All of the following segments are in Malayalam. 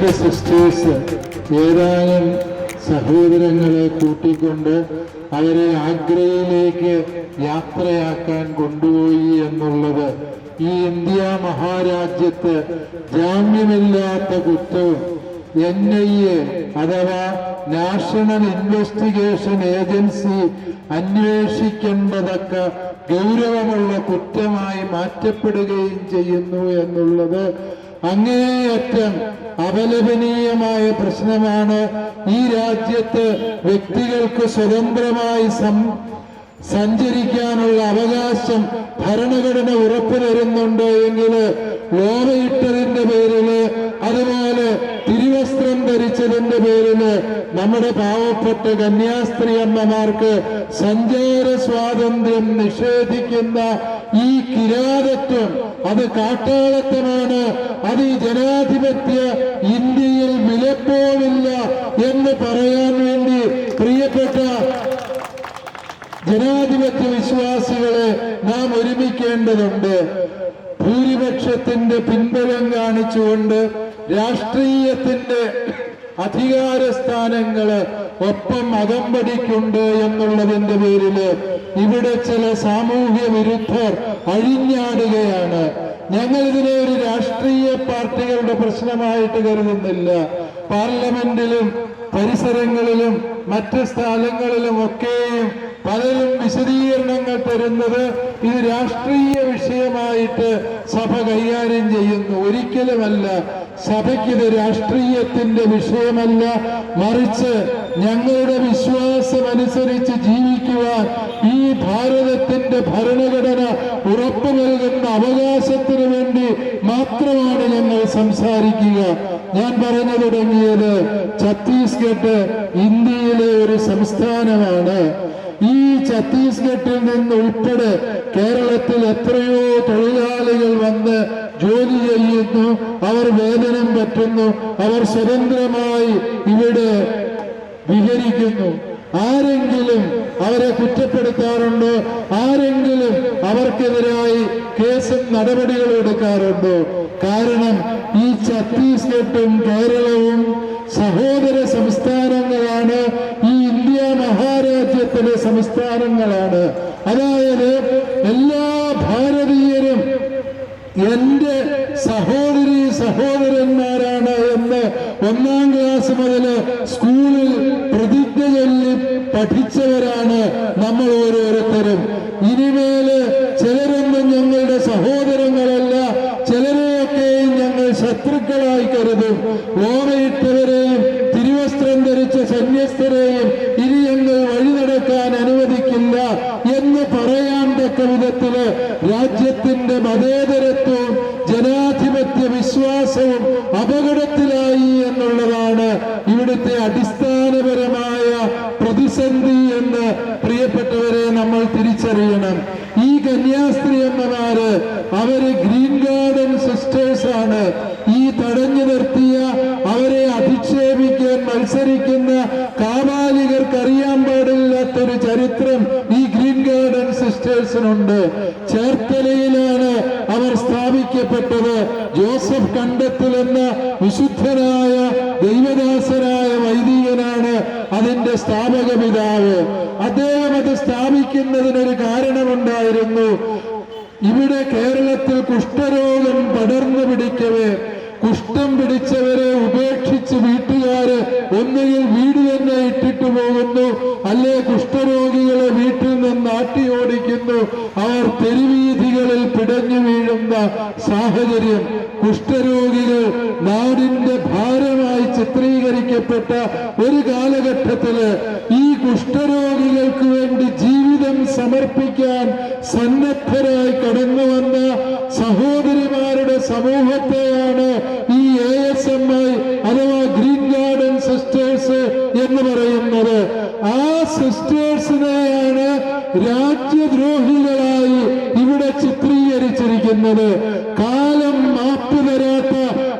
രണ്ട് സിസ്റ്റേഴ്സ് ഏതാനും സഹോദരങ്ങളെ കൂട്ടിക്കൊണ്ട് അവരെ ആഗ്രയിലേക്ക് യാത്രയാക്കാൻ കൊണ്ടുപോയി എന്നുള്ളത് ഈ ഇന്ത്യ മഹാരാജ്യത്ത് ജാമ്യമില്ലാത്ത കുറ്റവും എൻ ഐ എ അഥവാ നാഷണൽ ഇൻവെസ്റ്റിഗേഷൻ ഏജൻസി അന്വേഷിക്കേണ്ടതൊക്കെ ഗൗരവമുള്ള കുറ്റമായി മാറ്റപ്പെടുകയും ചെയ്യുന്നു എന്നുള്ളത് അങ്ങേയറ്റം അപലപനീയമായ പ്രശ്നമാണ് ഈ രാജ്യത്ത് വ്യക്തികൾക്ക് സ്വതന്ത്രമായി സഞ്ചരിക്കാനുള്ള അവകാശം ഭരണഘടന ഉറപ്പു തരുന്നുണ്ട് എങ്കിൽ ലോകയിട്ടതിന്റെ പേരിൽ അതുപോലെ തിരുവസ്ത്രം ധരിച്ചതിന്റെ പേരിൽ നമ്മുടെ പാവപ്പെട്ട കന്യാസ്ത്രീ അമ്മമാർക്ക് സഞ്ചാര സ്വാതന്ത്ര്യം നിഷേധിക്കുന്ന ഈ കിരാതത്വം അത് കാട്ടാളത്വമാണ്. അത് ഈ ജനാധിപത്യ ഇന്ത്യയിൽ വിലപ്പോവില്ല എന്ന് പറയാൻ വേണ്ടി പ്രിയപ്പെട്ട ജനാധിപത്യ വിശ്വാസികളെ നാം ഒരുമിക്കേണ്ടതുണ്ട്. ഭൂരിപക്ഷത്തിന്റെ പിൻബലം കാണിച്ചുകൊണ്ട് രാഷ്ട്രീയത്തിന്റെ അധികാര സ്ഥാനങ്ങൾ ഒപ്പം അകമ്പടിക്കുണ്ട് എന്നുള്ളതിന്റെ പേരിൽ ഇവിടെ ചില സാമൂഹ്യ വിരുദ്ധർ അഴിഞ്ഞാടുകയാണ്. ഞങ്ങൾ ഇതിനെ ഒരു രാഷ്ട്രീയ പാർട്ടികളുടെ പ്രശ്നമായിട്ട് കരുതുന്നില്ല. പാർലമെന്റിലും പരിസരങ്ങളിലും മറ്റ് സ്ഥലങ്ങളിലും ഒക്കെ പലരും വിശദീകരണങ്ങൾ തരുന്നത് ഇത് രാഷ്ട്രീയ വിഷയമായിട്ട് സഭ കൈകാര്യം ചെയ്യുന്നു. ഒരിക്കലുമല്ല സഭയ്ക്കിത് രാഷ്ട്രീയത്തിന്റെ വിഷയമല്ല. മറിച്ച് ഞങ്ങളുടെ വിശ്വാസം അനുസരിച്ച് ജീവിക്കുവാൻ ഈ ഭാരതത്തിന്റെ ഭരണഘടന ഉറപ്പു നൽകുന്ന അവകാശത്തിനു വേണ്ടി മാത്രമാണ് ഞങ്ങൾ സംസാരിക്കുക. ഞാൻ പറഞ്ഞു തുടങ്ങിയത് ഛത്തീസ്ഗഡ് ഇന്ത്യയിലെ ഒരു സംസ്ഥാനമാണ്. ഈ ഛത്തീസ്ഗഡിൽ നിന്ന് ഉൾപ്പെടെ കേരളത്തിൽ എത്രയോ തൊഴിലാളികൾ വന്ന് ജോലി ചെയ്യുന്നു. അവർ വേതനം പറ്റുന്നു. അവർ സ്വതന്ത്രമായി ഇവിടെ വിഹരിക്കുന്നു. ആരെങ്കിലും അവരെ കുറ്റപ്പെടുത്താറുണ്ടോ? ആരെങ്കിലും അവർക്കെതിരായി കേസും നടപടികളും എടുക്കാറുണ്ടോ? കാരണം ഈ ഛത്തീസ്ഗഡും കേരളവും സഹോദര സംസ്ഥാനങ്ങളാണ്. മഹാരാജ്യത്തിലെ സംസ്ഥാനങ്ങളാണ്. അതായത് എല്ലാ ഭാരതീയരും എന്റെ സഹോദരി സഹോദരന്മാരാണ് എന്ന് ഒന്നാം ക്ലാസ് മുതൽ സ്കൂളിൽ പ്രതിജ്ഞ ചൊല്ലി പഠിച്ചവരാണ് നമ്മൾ ഓരോരുത്തരും. ഇനിമേൽ അപകടത്തിലായി എന്നുള്ളതാണ് ഇവിടുത്തെ അടിസ്ഥാനപരമായ പ്രതിസന്ധി എന്ന് പ്രിയപ്പെട്ടവരെ നമ്മൾ തിരിച്ചറിയണം. ഈ കന്യാസ്ത്രീ അമ്മമാര് അവർ ഗ്രീൻ ഗാർഡൻ സിസ്റ്റേഴ്സ് ആണ്. ഈ തടഞ്ഞു നിർത്തിയ അവരെ അധിക്ഷേപിക്കാൻ മത്സരിക്കുന്ന കാമാലികർക്ക് അറിയാൻ പാടില്ലാത്തൊരു ചരിത്രം ഈ ഗ്രീൻ ഗാർഡൻ സിസ്റ്റേഴ്സിനുണ്ട്. ചേർത്തലയിൽ സ്ഥാപിക്കപ്പെട്ടത് ജോസഫ് കണ്ടത്തിൽ എന്ന വിശുദ്ധനായ ദൈവദാസനായ വൈദികനാണ് അതിന്റെ സ്ഥാപക പിതാവ് അദ്ദേഹം അത് സ്ഥാപിക്കുന്നതിനൊരു കാരണമുണ്ടായിരുന്നു. ഇവിടെ കേരളത്തിൽ കുഷ്ഠരോഗം പടർന്നു പിടിക്കവേ. കുഷ്ഠം പിടിച്ചവരെ ഉപേക്ഷിച്ച് വീട്ടുകാര് ഒന്നുകിൽ വീട് തന്നെ ഇട്ടിട്ട് പോകുന്നു അല്ലെ കുഷ്ഠരോഗികളെ വീട്ടിൽ നിന്ന് ആട്ടി ഓടിക്കുന്നു. അവർ തെരുവീഥികളിൽ പിടഞ്ഞു വീഴുന്ന സാഹചര്യം കുഷ്ഠരോഗികൾ നാടിന്റെ ഭാരമായി ചിത്രീകരിക്കപ്പെട്ട ഒരു കാലഘട്ടത്തിൽ ഈ കുഷ്ഠരോഗികൾക്ക് വേണ്ടി ജീവിതം സമർപ്പിക്കാൻ സന്നദ്ധരായി കടന്നു വന്ന സഹോദരിമാരുടെ സമൂഹത്തെയാണ് ഈ എ എസ് എം ഐ അഥവാ ഗ്രീൻ ഗാർഡൻ സിസ്റ്റേഴ്സ് എന്ന് പറയുന്നത്. ആ സിസ്റ്റേഴ്സിനെയാണ് രാജ്യദ്രോഹികളായി ഇവിടെ ചിത്രീകരിച്ചിരിക്കുന്നത്. കാലം മാപ്പ് തരാത്ത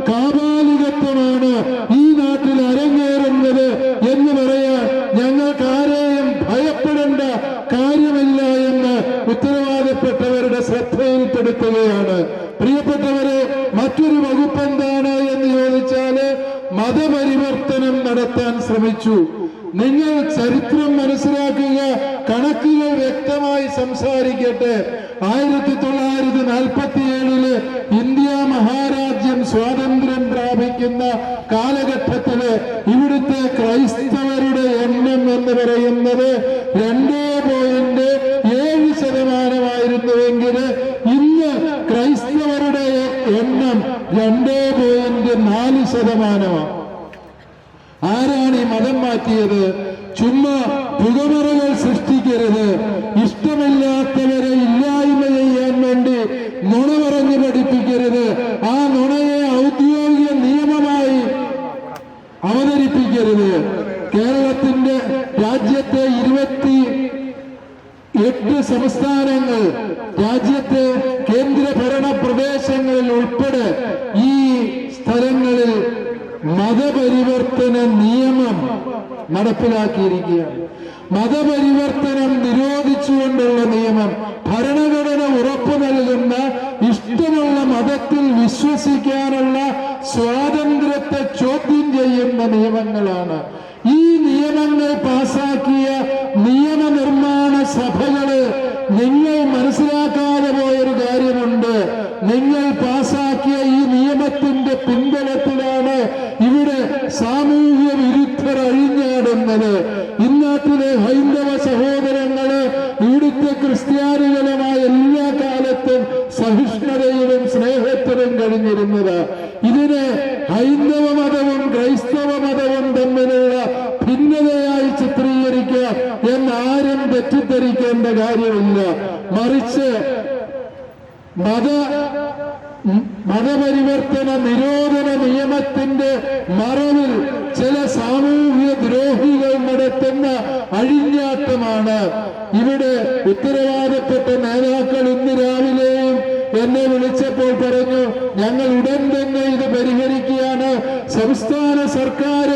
കാപാലികത്വമാണ് ഈ നാട്ടിൽ അരങ്ങേറുന്നത് എന്ന് പറയാൻ ഞങ്ങൾക്ക് ആരെയും ഭയപ്പെടേണ്ട കാര്യമില്ല എന്ന് ഉത്തരവാദപ്പെട്ടവരുടെ ശ്രദ്ധയിൽപ്പെടുത്തുകയാണ്. പ്രിയപ്പെട്ടവരെ മറ്റൊരു വകുപ്പ് എന്താണ് എന്ന് ചോദിച്ചാൽ മതപരിവർത്തനം നടത്താൻ ശ്രമിച്ചു. നിങ്ങൾ ചരിത്രം മനസ്സിലാക്കുക കണക്കുകൾ വ്യക്തമായി സംസാരിക്കട്ടെ. ആയിരത്തി തൊള്ളായിരത്തി നാൽപ്പത്തി ഏഴിൽ ഇന്ത്യ മഹാരാജ്യം സ്വാതന്ത്ര്യം പ്രാപിക്കുന്ന കാലഘട്ടത്തിൽ ഇവിടുത്തെ ക്രൈസ്തവരുടെ എണ്ണം എന്ന് പറയുന്നത് രണ്ടേ പോയിന്റ് ഏഴ് ശതമാനമായിരുന്നുവെങ്കിൽ ഇന്ന് ക്രൈസ്തവരുടെ എണ്ണം രണ്ടേ പോയിന്റ് നാല് ശതമാനമാണ് ആരാണ് ഈ മതം മാറ്റിയത്? ചുമ്മാ പുകമറകൾ സൃഷ്ടിക്കരുത്. ഇഷ്ടമില്ലാത്തവരെ ഇല്ലായ്മ ചെയ്യാൻ വേണ്ടി നുണ പറഞ്ഞ് പഠിപ്പിക്കരുത്. ആ നുണയെ ഔദ്യോഗിക നിയമമായി അവതരിപ്പിക്കരുത്. കേരളത്തിന്റെ രാജ്യത്തെ ഇരുപത്തി എട്ട് സംസ്ഥാനങ്ങൾ രാജ്യത്തെ കേന്ദ്രഭരണ പ്രദേശങ്ങളിൽ ഉൾപ്പെടെ ഈ സ്ഥലങ്ങളിൽ മതപരിവർത്തന നിയമം നടപ്പിലാക്കിയിരിക്കുകയാണ്. മതപരിവർത്തനം നിരോധിച്ചുകൊണ്ടുള്ള നിയമം ഭരണഘടന ഉറപ്പു നൽകുന്ന ഇഷ്ടമുള്ള മതത്തിൽ വിശ്വസിക്കാനുള്ള സ്വാതന്ത്ര്യത്തെ ചോദ്യം ചെയ്യുന്ന നിയമങ്ങളാണ്. ഈ നിയമങ്ങൾ പാസാക്കിയ നിയമനിർമ്മാണ സഭകൾ നിങ്ങൾ മനസ്സിലാക്കാതെ പോയൊരു കാര്യമുണ്ട്. നിങ്ങൾ പാസാക്കിയ ഈ നിയമത്തിന്റെ പിൻബലത്തിലാണ് ഇവിടെ സാമൂഹ്യ വിരുദ്ധർ അഴിഞ്ഞാടുന്നത് ഇന്നാട്ടിലെ ഹൈന്ദവ സഹോദരങ്ങൾ ഇവിടുത്തെ ക്രിസ്ത്യാനികളുമായ എല്ലാ കാലത്തും സഹിഷ്ണുതയിലും സ്നേഹത്തിലും കഴിഞ്ഞിരുന്നത് ഇതിനെ ഹൈന്ദവ മതവും ക്രൈസ്തവ മതവും തമ്മിലുള്ള ഭിന്നതയായി ചിത്രീകരിക്കുക എന്നാരും തെറ്റിദ്ധരിക്കേണ്ട കാര്യമില്ല. മറിച്ച് മത മതപരിവർത്തന നിരോധന നിയമത്തിന്റെ മറവിൽ ചില സാമൂഹ്യ ദ്രോഹികൾ നടത്തുന്ന അഴിഞ്ഞാട്ടമാണ് ഉത്തരവാദപ്പെട്ട നേതാക്കൾ ഇന്ന് രാവിലെയും എന്നെ വിളിച്ചപ്പോൾ പറഞ്ഞു ഞങ്ങൾ ഉടൻ തന്നെ ഇത് പരിഹരിക്കുകയാണ്. സംസ്ഥാന സർക്കാർ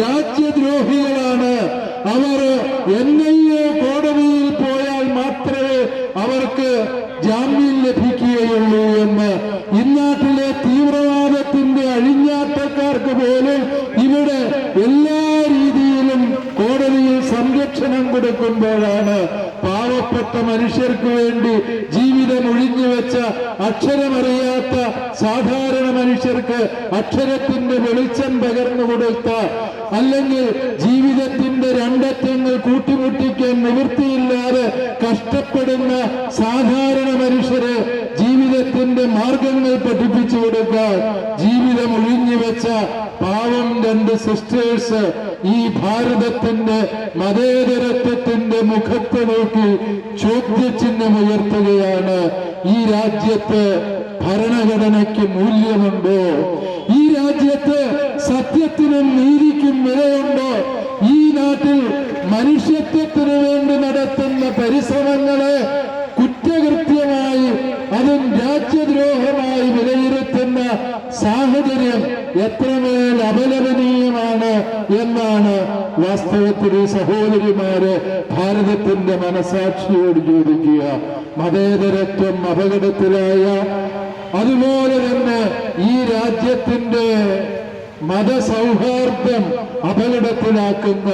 രാജ്യദ്രോഹികളാണ്. അവർ എൻ ഐ എ കോടതിയിൽ പോയാൽ മാത്രമേ അവർക്ക് ജാമ്യം ലഭിക്കുകയുള്ളൂ എന്ന്. ഇന്നാട്ടിലെ തീവ്രവാദത്തിന്റെ അഴിഞ്ഞാട്ടക്കാർക്ക് പോലും ഇവിടെ എല്ലാ രീതിയിലും കോടതിയിൽ സംരക്ഷണം കൊടുക്കുമ്പോഴാണ് പാവപ്പെട്ട മനുഷ്യർക്ക് വേണ്ടി ജീവിതം ഒഴിഞ്ഞുവെച്ച അക്ഷരമറിയാത്ത സാധാരണ മനുഷ്യർക്ക് അക്ഷരത്തിന്റെ വെളിച്ചം പകർന്നു കൊടുത്ത അല്ലെങ്കിൽ ജീവിതത്തിന്റെ രണ്ടറ്റങ്ങൾ കൂട്ടിമുട്ടിക്കാൻ നിവൃത്തിയില്ലാതെ കഷ്ടപ്പെടുന്ന സാധാരണ മനുഷ്യര് ജീവിതത്തിന്റെ മാർഗങ്ങൾ പഠിപ്പിച്ചു കൊടുക്കാൻ ജീവിതം ഒഴിഞ്ഞു വെച്ച പാവം രണ്ട് സിസ്റ്റേഴ്സ് ഈ ഭാരതത്തിന്റെ മതേതരത്വത്തിന്റെ മുഖത്ത് നോക്കി ചോദ്യചിഹ്നം ഉയർത്തുകയാണ്. ഈ രാജ്യത്ത് ഭരണഘടനയ്ക്ക് മൂല്യമുണ്ടോ? ഈ രാജ്യത്ത് സത്യത്തിനും നീതിക്കും വിലയുണ്ടോ? ഈ നാട്ടിൽ മനുഷ്യത്വത്തിനു വേണ്ടി നടത്തുന്ന പരിശ്രമങ്ങളെ കുറ്റകൃത്യമായി അതും രാജ്യദ്രോഹമായി വിലയിരുത്തുന്ന സാഹചര്യം എത്രമേൽ അപലപനീയമാണ് എന്നാണ് വാസ്തവത്തിൽ ഈ സഹോദരിമാര് ഭാരതത്തിന്റെ മനസാക്ഷിയോട് ചോദിക്കുക. മതേതരത്വം അപകടത്തിലായ അതുപോലെ തന്നെ ഈ രാജ്യത്തിന്റെ മതസൗഹാർദ്ദം അപകടത്തിലാക്കുന്ന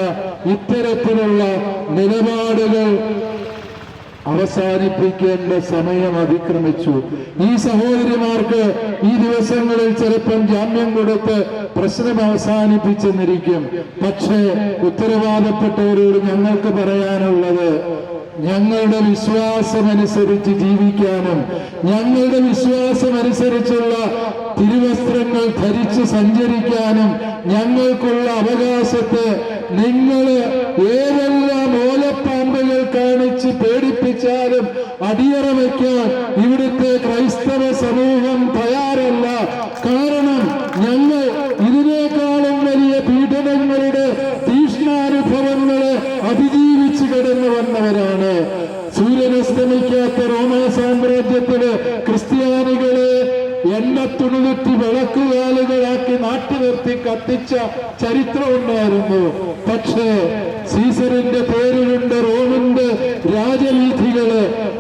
ഇത്തരത്തിലുള്ള നിലപാടുകൾ അവസാനിപ്പിക്കേണ്ട സമയം അതിക്രമിച്ചു. ഈ സഹോദരിമാർക്ക് ഈ ദിവസങ്ങളിൽ ചിലപ്പം ജാമ്യം കൊടുത്ത് പ്രശ്നം അവസാനിപ്പിച്ചെന്നിരിക്കും. പക്ഷേ ഉത്തരവാദപ്പെട്ടവരോട് ഞങ്ങൾക്ക് പറയാനുള്ളത് ഞങ്ങളുടെ വിശ്വാസമനുസരിച്ച് ജീവിക്കാനും ഞങ്ങളുടെ വിശ്വാസമനുസരിച്ചുള്ള തിരുവസ്ത്രങ്ങൾ ധരിച്ച് സഞ്ചരിക്കാനും ഞങ്ങൾക്കുള്ള അവകാശത്തെ നിങ്ങൾ ഏതെല്ലാം ഓലപ്പാമ്പുകൾ പേടിപ്പിച്ചാലും അടിയറ വയ്ക്കാൻ ഇവിടുത്തെ ക്രൈസ്തവ സമൂഹം തയ്യാറല്ല. കാരണം ഞങ്ങൾ ഇതിനേക്കാളും വലിയ പീഡനങ്ങളുടെ തീഷ്ണാനുഭവങ്ങളെ അതിജീവിച്ചു കിടന്നു വന്നവരാണ്. സൂര്യനസ്തമിക്കാത്ത റോമാ സാമ്രാജ്യത്തിൽ ക്രിസ്ത്യാനികളെ എണ്ണ എണ്ണത്തുണിലുറ്റി വിളക്കുകാലുകളാക്കി നാട്ടി നിർത്തി കത്തിച്ച ചരിത്രമുണ്ടായിരുന്നു പക്ഷേ സീസറിന്റെ പേരിലുണ്ട് റോമിന്റെ രാജവീഥികൾ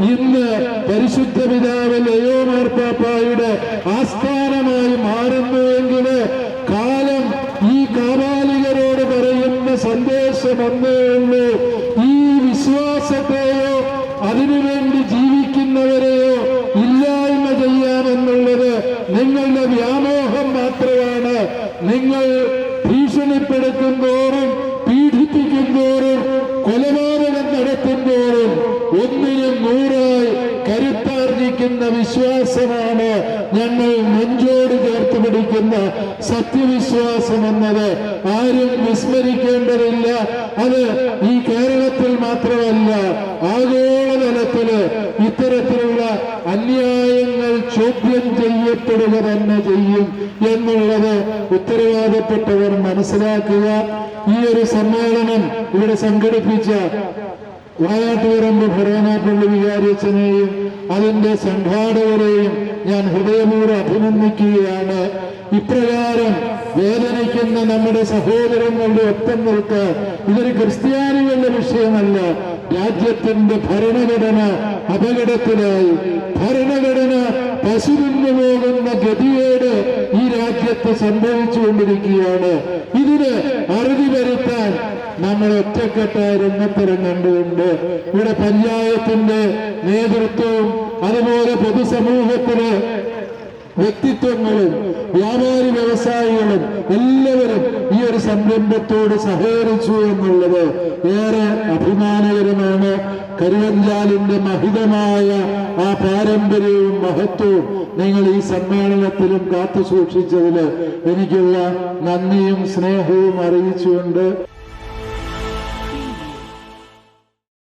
ഇന്ന് പരിശുദ്ധ പിതാവ് ലയോ മാർപ്പാപ്പായുടെ ആസ്ഥാനമായി മാറുന്നുവെങ്കിൽ കാലം ഈ കാബാലികരോട് പറയുന്ന സന്ദേശം ഒന്നേ ഈ വിശ്വാസത്തെയോ അതിനുവേണ്ടി ജീവിക്കുന്നവരെയോ ഇല്ലായ്മ ചെയ്യാമെന്നുള്ളത് നിങ്ങളുടെ ആഗോളതലത്തിൽ ഇത്തരത്തിലുള്ള അന്യായങ്ങൾ ചോദ്യം ചെയ്യപ്പെടുക തന്നെ ചെയ്യും എന്നുള്ളത് ഉത്തരവാദപ്പെട്ടവർ മനസ്സിലാക്കുക. ഈ ഒരു സമ്മേളനം ഇവിടെ സംഘടിപ്പിച്ച വായാട്ടുപറമ്പ് ഭരണാപ്പള്ളി വികാരിച്ചനെയും അതിന്റെ സംഘാടകരെയും ഞാൻ ഹൃദയപൂർവം അഭിനന്ദിക്കുകയാണ്. ഇപ്രകാരം വേദനിക്കുന്ന നമ്മുടെ സഹോദരങ്ങളുടെ ഒപ്പം നിൽക്കാൻ ഇതൊരു ക്രിസ്ത്യാനികളുടെ വിഷയമല്ല. രാജ്യത്തിന്റെ ഭരണഘടന അപകടത്തിലായി. ഭരണഘടന പശുവിന് പോകുന്ന ഗതിയോട് ഈ രാജ്യത്ത് സംഭവിച്ചുകൊണ്ടിരിക്കുകയാണ്. ഇതിന് അറുതി വരുത്താൻ നമ്മൾ ഒറ്റക്കെട്ടായ രംഗത്തിറങ്ങേണ്ടതുണ്ട്. ഇവിടെ പഞ്ചായത്തിന്റെ നേതൃത്വവും അതുപോലെ പൊതുസമൂഹത്തിന് വ്യക്തിത്വങ്ങളും വ്യാപാരി വ്യവസായികളും എല്ലാവരും ഈ ഒരു സംരംഭത്തോട് സഹകരിച്ചു എന്നുള്ളത് ഏറെ അഭിമാനകരമാണ്. കരുവഞ്ചാലിന്റെ മഹിതമായ ആ പാരമ്പര്യവും മഹത്വവും നിങ്ങൾ ഈ സമ്മേളനത്തിലും കാത്തു സൂക്ഷിച്ചതിൽ എനിക്കുള്ള നന്ദിയും സ്നേഹവും അറിയിച്ചുകൊണ്ട്